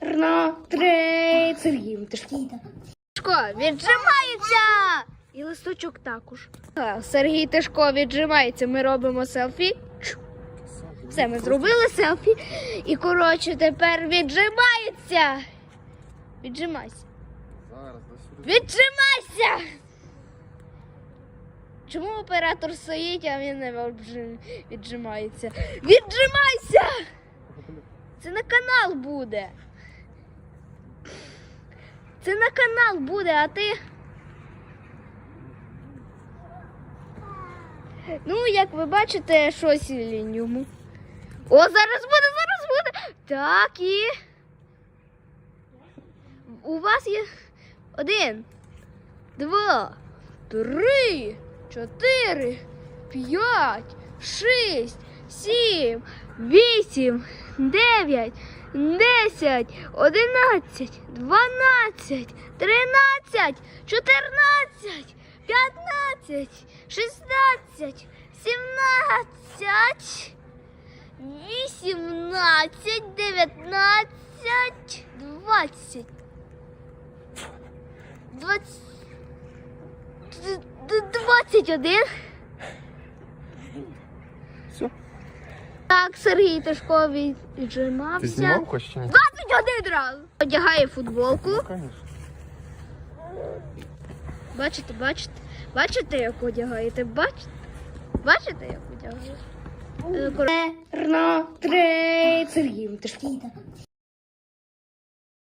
Рно, три, Сергій, ти ж віджимається! І листочок також. Сергій Тишко віджимається. Ми робимо селфі. Все, ми зробили селфі. І коротше тепер віджимається. Віджимайся. Віджимайся! Чому оператор стоїть, а він не віджимається? Віджимайся! Це на канал буде. Це на канал буде, а ти. Ну, як ви бачите, щось ліньому. О, зараз буде, зараз буде. Так і. У вас є один, два, три, чотири, п'ять, шість, сім, вісім, дев'ять, десять, одинадцять, дванадцять, тринадцять, чотирнадцять, п'ятнадцять, шістнадцять, сімнадцять, вісімнадцять, дев'ятнадцять, двадцять. Двадцять. один. Все. Так, Сергій Тишко Ти віджимався. знімав хоч чи ні? 21 раз. Одягає футболку. Звісно. Бачите, бачите? Бачите, як одягаєте? Бачите? Бачите, як одягаєте? Рно, три, Сергій, ти ж